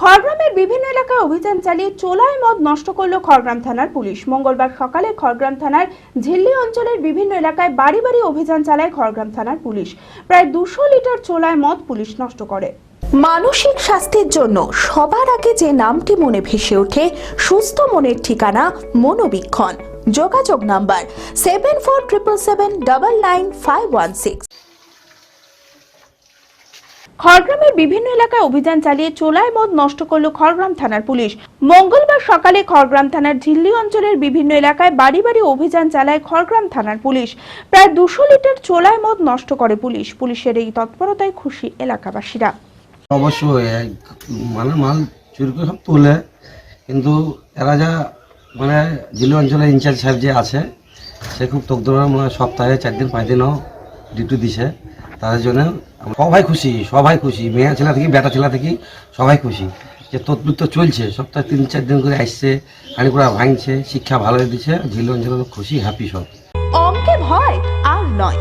খড়গ্রামের বিভিন্ন এলাকায় অভিযান চালিয়ে চোলাই মদ নষ্ট করল খড়গ্রাম থানার পুলিশ। মঙ্গলবার সকালে খড়গ্রাম থানার ঝিল্লি অঞ্চলের বিভিন্ন এলাকায় বাড়ি বাড়ি অভিযান চালায় খড়গ্রাম থানার পুলিশ। প্রায় দুশো লিটার চোলাই মদ পুলিশ নষ্ট করে। মানসিক স্বাস্থ্যের জন্য সবার আগে যে নামটি মনে ভেসে ওঠে, সুস্থ মনের ঠিকানা মনোবীক্ষণ। যোগাযোগ number seven four triple seven double nine five one six খড়গ্রামের বিভিন্ন এলাকায় অভিযান চালিয়ে চোলাই মদ নষ্ট করল খড়গ্রাম থানার পুলিশ। মঙ্গলবার সকালে খড়গ্রাম থানার ঝিল্লি অঞ্চলের বিভিন্ন এলাকায় বাড়ি বাড়ি অভিযান চালায় খড়গ্রাম থানার পুলিশ। প্রায় দুশো লিটার চোলাই মদ নষ্ট করে পুলিশ। পুলিশের এই তৎপরতায় খুশি এলাকাবাসীরা। অবশ্যই মানে মাল চুরি করে সব তোলে, কিন্তু এরা যা মানে জিল্লু অঞ্চলের ইনচার্জ সাহেব যে আছে, সে খুব তকদরা মানে সপ্তাহে চার দিন পাঁচ দিনও ডিউটি দিছে। তাদের জন্য সবাই খুশি সবাই খুশি। মেয়ে ছেলে থেকে বেটা ছেলে থেকে সবাই খুশি। যে তদবির তো চলছে, সপ্তাহে তিন চার দিন করে আসছে হাঁড়িকুড়া ভাঙছে, শিক্ষা ভালো দিচ্ছে জিল্লু অঞ্চলের খুশি হ্যাপি সব। অঙ্কে ভয় আর নয়।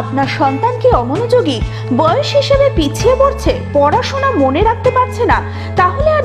আপনার সন্তান কি অমনোযোগী? বয়স হিসেবে পিছিয়ে পড়ছে, পড়াশোনা মনে রাখতে পারছে না, তাহলে আর